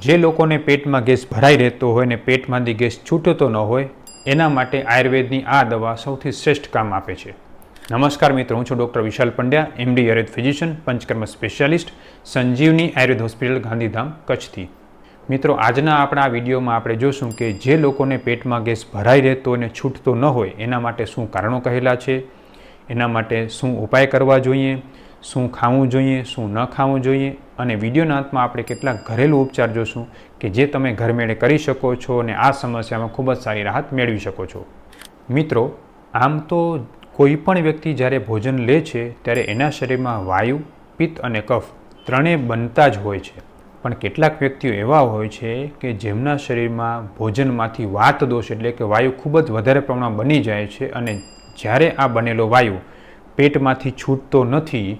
જે લોકોને પેટમાં ગેસ ભરાઈ રહેતો હોય ને પેટમાંથી ગેસ છૂટતો ન હોય, એના માટે આયુર્વેદની આ દવા સૌથી શ્રેષ્ઠ કામ આપે છે. નમસ્કાર મિત્રો, હું છું doctor Vishal Pandya MD Ayurveda physician Panchakarma specialist, Sanjivani Ayurveda hospital Gandhidham, કચ્છથી. મિત્રો, આજના આપણા આ વિડીયોમાં આપણે જોશું કે જે લોકોને પેટમાં ગેસ ભરાઈ રહેતો અને છૂટતો ન હોય, એના માટે શું કારણો કહેલા છે, એના માટે શું ઉપાય કરવા જોઈએ, શું ખાવું જોઈએ, શું ન ખાવું જોઈએ અને વિડીયોના અંતમાં આપણે કેટલાક ઘરેલું ઉપચાર જોશું કે જે તમે ઘરમેળે કરી શકો છો અને આ સમસ્યામાં ખૂબ જ સારી રાહત મેળવી શકો છો. મિત્રો, આમ તો કોઈ પણ વ્યક્તિ જ્યારે ભોજન લે છે, ત્યારે એના શરીરમાં વાયુ, પિત્ત અને કફ ત્રણેય બનતા જ હોય છે. પણ કેટલાક વ્યક્તિઓ એવા હોય છે કે જેમના શરીરમાં ભોજનમાંથી વાત દોષ એટલે કે વાયુ ખૂબ જ વધારે પ્રમાણમાં બની જાય છે અને જ્યારે આ બનેલો વાયુ પેટમાંથી છૂટતો નથી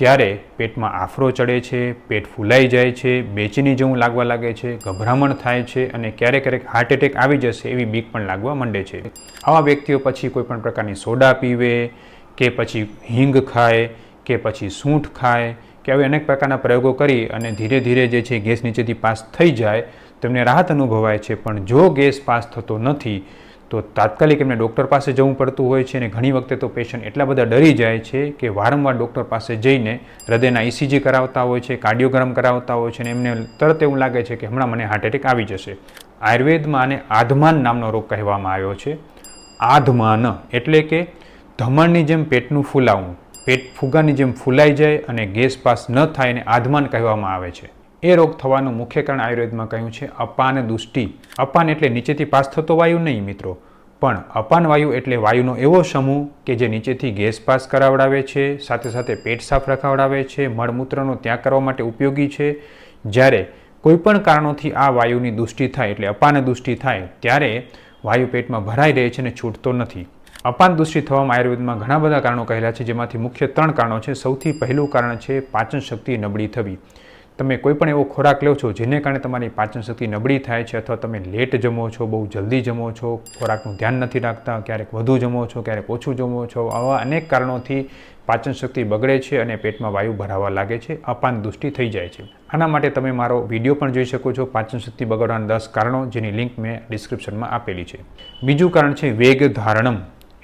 ત્યારે પેટમાં આફરો ચડે છે, પેટ ફૂલાઈ જાય છે, બેચેની જેવું લાગવા લાગે છે, ગભરામણ થાય છે અને ક્યારેક ક્યારેક હાર્ટ એટેક આવી જશે એવી બીક પણ લાગવા માંડે છે. આવા વ્યક્તિઓ પછી કોઈ પણ પ્રકારની સોડા પીવે કે પછી હિંગ ખાય કે પછી સૂંઠ ખાય કે આવી અનેક પ્રકારના પ્રયોગો કરી અને ધીરે ધીરે જે છે ગેસ નીચેથી પાસ થઈ જાય તેમને રાહત અનુભવાય છે. પણ જો ગેસ પાસ થતો નથી તો તાત્કાલિક એમને ડૉક્ટર પાસે જવું પડતું હોય છે અને ઘણી વખતે તો પેશન્ટ એટલા બધા ડરી જાય છે કે વારંવાર ડૉક્ટર પાસે જઈને હૃદયના ઇસીજી કરાવતા હોય છે, કાર્ડિયોગ્રામ કરાવતા હોય છે અને એમને તરત એવું લાગે છે કે હમણાં મને હાર્ટ એટેક આવી જશે. આયુર્વેદમાં આને આધમાન નામનો રોગ કહેવામાં આવ્યો છે. આધમાન એટલે કે ધમણની જેમ પેટનું ફૂલાવું. પેટ ફુગાની જેમ ફૂલાઈ જાય અને ગેસ પાસ ન થાય એને આધમાન કહેવામાં આવે છે. એ રોગ થવાનું મુખ્ય કારણ આયુર્વેદમાં કહ્યું છે અપાન દુષ્ટિ. અપાન એટલે નીચેથી પાસ થતો વાયુ નહીં મિત્રો. પણ અપાન વાયુ એટલે વાયુનો એવો સમૂહ કે જે નીચેથી ગેસ પાસ કરાવડાવે છે, સાથે સાથે પેટ સાફ રખાવડાવે છે, મળમૂત્રનો ત્યાગ કરવા માટે ઉપયોગી છે. જ્યારે કોઈપણ કારણોથી આ વાયુની દુષ્ટિ થાય એટલે અપાન દુષ્ટિ થાય, ત્યારે વાયુ પેટમાં ભરાઈ રહે છે અને છૂટતો નથી. અપાન દુષ્ટિ થવામાં આયુર્વેદમાં ઘણા બધા કારણો કહેલા છે, જેમાંથી મુખ્ય ત્રણ કારણો છે. સૌથી પહેલું કારણ છે પાચન શક્તિ નબળી થવી. તમે કોઈ પણ એવો ખોરાક લો છો જેને કારણે તમારી પાચન શક્તિ નબળી થાય છે અથવા તમે લેટ જમો છો, બહુ જલ્દી જમો છો, ખોરાકનું ધ્યાન નથી રાખતા, ક્યારેક વધુ જમો છો, ક્યારેક ઓછું જમો છો, આવા અનેક કારણોથી પાચન શક્તિ બગડે છે અને પેટમાં વાયુ ભરાવા લાગે છે, અપાન દુષ્ટિ થઈ જાય છે. આના માટે તમે મારો વીડિયો પણ જોઈ શકો છો, પાચન શક્તિ બગડવાના દસ કારણો, જેની લિંક મેં ડિસ્ક્રિપ્શનમાં આપેલી છે. બીજું કારણ છે વેગ ધારણમ.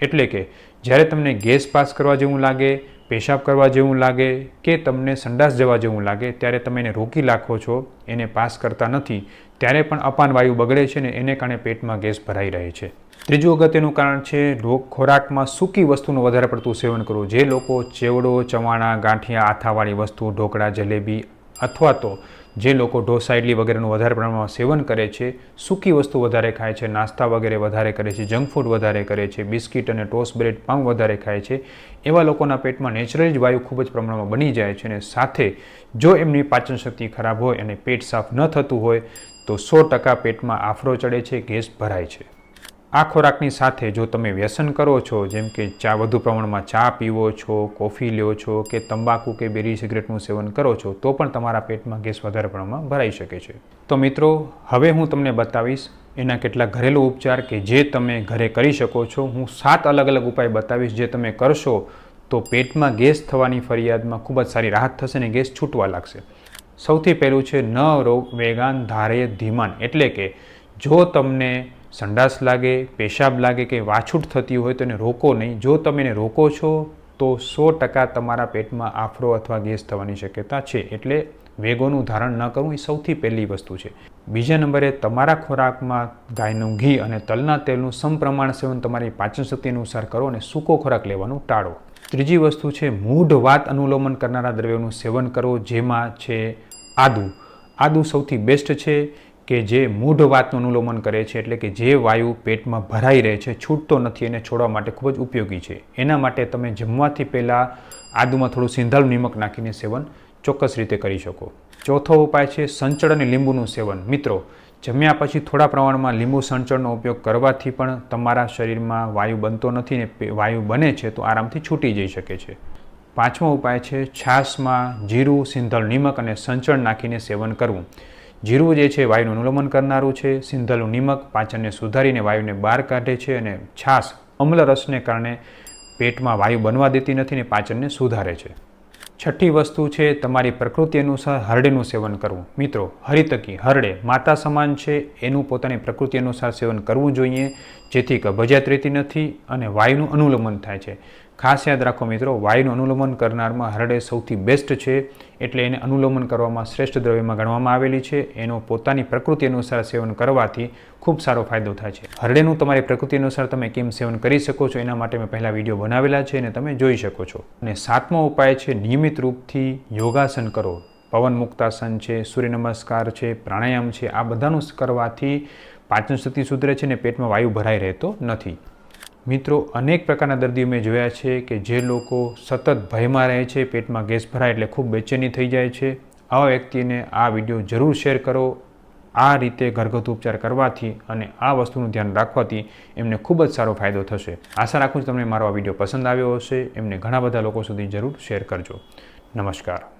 એટલે કે જ્યારે તમને ગેસ પાસ કરવા જેવું લાગે પેશાબ કરવા જેવું લાગે કે તમને સંડાસ જવા જેવું લાગે, ત્યારે તમે એને રોકી રાખો છો, એને પાસ કરતા નથી, ત્યારે પણ અપાન વાયુ બગડે છે ને એને કારણે પેટમાં ગેસ ભરાઈ રહે છે. ત્રીજું અગત્યનું કારણ છે ખોરાકમાં સૂકી વસ્તુનું વધારે પડતું સેવન કરવું. જે લોકો ચેવડો, ચવાણા, ગાંઠિયા, આથાવાળી વસ્તુ, ઢોકળા, જલેબી અથવા તો જે લોકો ઢોસા ઇડલી વગેરેનું વધારે પ્રમાણમાં સેવન કરે છે, સૂકી વસ્તુ વધારે ખાય છે, નાસ્તા વગેરે વધારે કરે છે, જંક ફૂડ વધારે કરે છે, બિસ્કિટ અને ટોસ બ્રેડ પાઉં વધારે ખાય છે, એવા લોકોના પેટમાં નેચરલી જ વાયુ ખૂબ જ પ્રમાણમાં બની જાય છે અને સાથે જો એમની પાચન શક્તિ ખરાબ હોય અને પેટ સાફ ન થતું હોય, તો સો ટકા પેટમાં આફરો ચડે છે, ગેસ ભરાય છે. આ ખોરાકની સાથે જો તમે વ્યસન કરો છો, જેમ કે ચા વધુ પ્રમાણમાં ચા પીવો છો, કોફી લ્યો છો કે તંબાકુ કે બેરી સિગરેટનું સેવન કરો છો, તો પણ તમારા પેટમાં ગેસ વધારે પ્રમાણમાં ભરાઈ શકે છે. તો મિત્રો, હવે હું તમને બતાવીશ એના કેટલાક ઘરેલું ઉપચાર કે જે તમે ઘરે કરી શકો છો. હું સાત અલગ અલગ ઉપાય બતાવીશ જે તમે કરશો તો પેટમાં ગેસ થવાની ફરિયાદમાં ખૂબ જ સારી રાહત થશે અને ગેસ છૂટવા લાગશે. સૌથી પહેલું છે ન રોગ વેગાન ધારે ધીમાન, એટલે કે જો તમને સંડાસ લાગે, પેશાબ લાગે કે વાછૂટ થતી હોય તો એને રોકો નહીં. જો તમે એને રોકો છો, તો સો ટકા તમારા પેટમાં આફરો અથવા ગેસ થવાની શક્યતા છે. એટલે વેગોનું ધારણ ન કરવું એ સૌથી પહેલી વસ્તુ છે. બીજા નંબરે, તમારા ખોરાકમાં ગાયનું ઘી અને તલના તેલનું સમપ્રમાણ સેવન તમારી પાચન શક્તિ અનુસાર કરો અને સૂકો ખોરાક લેવાનું ટાળો. ત્રીજી વસ્તુ છે, મૂઢ વાત અનુલોમન કરનારા દ્રવ્યોનું સેવન કરો, જેમાં છે આદુ. આદુ સૌથી બેસ્ટ છે. કે જે મૂઢ વાતનું અનુલોમન કરે છે એટલે કે જે વાયુ પેટમાં ભરાઈ રહે છે, છૂટતો નથી એને છોડવા માટે ખૂબ જ ઉપયોગી છે. એના માટે તમે જમવાથી પહેલાં આદુમાં થોડું સિંધાળું નિમક નાખીને સેવન ચોક્કસ રીતે કરી શકો. ચોથો ઉપાય છે સંચળ અને લીંબુનું સેવન. મિત્રો, જમ્યા પછી થોડા પ્રમાણમાં લીંબુ સંચળનો ઉપયોગ કરવાથી પણ તમારા શરીરમાં વાયુ બનતો નથી ને વાયુ બને છે તો આરામથી છૂટી જઈ શકે છે. પાંચમો ઉપાય છે છાશમાં જીરું, સિંધળ નિમક અને સંચળ નાખીને સેવન કરવું. જીરું જે છે વાયુનું અનુલમન કરનારું છે, સિંધલનું નિમક પાચનને સુધારીને વાયુને બહાર કાઢે છે અને છાશ અમ્લ રસને કારણે પેટમાં વાયુ બનવા દેતી નથી ને પાચનને સુધારે છે. છઠ્ઠી વસ્તુ છે, તમારી પ્રકૃતિ અનુસાર હરડેનું સેવન કરવું. મિત્રો, હરિતકી, હરડે માતા સમાન છે, એનું પોતાની પ્રકૃતિ અનુસાર સેવન કરવું જોઈએ, જેથી કબજિયાત રહેતી નથી અને વાયુનું અનુલમન થાય છે. ખાસ યાદ રાખો મિત્રો, વાયુનું અનુલોમન કરનારમાં હરડે સૌથી બેસ્ટ છે, એટલે એને અનુલોમન કરવામાં શ્રેષ્ઠ દ્રવ્યમાં ગણવામાં આવેલી છે. એનો પોતાની પ્રકૃતિ અનુસાર સેવન કરવાથી ખૂબ સારો ફાયદો થાય છે. હરડેનું તમારી પ્રકૃતિ અનુસાર તમે કેમ સેવન કરી શકો છો, એના માટે મેં પહેલાં વીડિયો બનાવેલા છે અને તમે જોઈ શકો છો. અને સાતમો ઉપાય છે, નિયમિત રૂપથી યોગાસન કરો. પવન મુક્તાસન છે, સૂર્ય નમસ્કાર છે, પ્રાણાયામ છે, આ બધાનું કરવાથી પાચન શક્તિ સુધરે છે અને પેટમાં વાયુ ભરાઈ રહેતો નથી. મિત્રો, અનેક પ્રકારના દર્દીઓ મેં જોયા છે કે જે લોકો સતત ભયમાં રહે છે, પેટમાં ગેસ ભરાય એટલે ખૂબ બેચેની થઈ જાય છે. આવા વ્યક્તિને આ વીડિયો જરૂર શેર કરો. આ રીતે ઘરગથ્થુ ઉપચાર કરવાથી અને આ વસ્તુનું ધ્યાન રાખવાથી એમને ખૂબ જ સારો ફાયદો થશે. આશા રાખું છું તમને મારો આ વીડિયો પસંદ આવ્યો હશે. એમને ઘણા બધા લોકો સુધી જરૂર શેર કરજો. નમસ્કાર.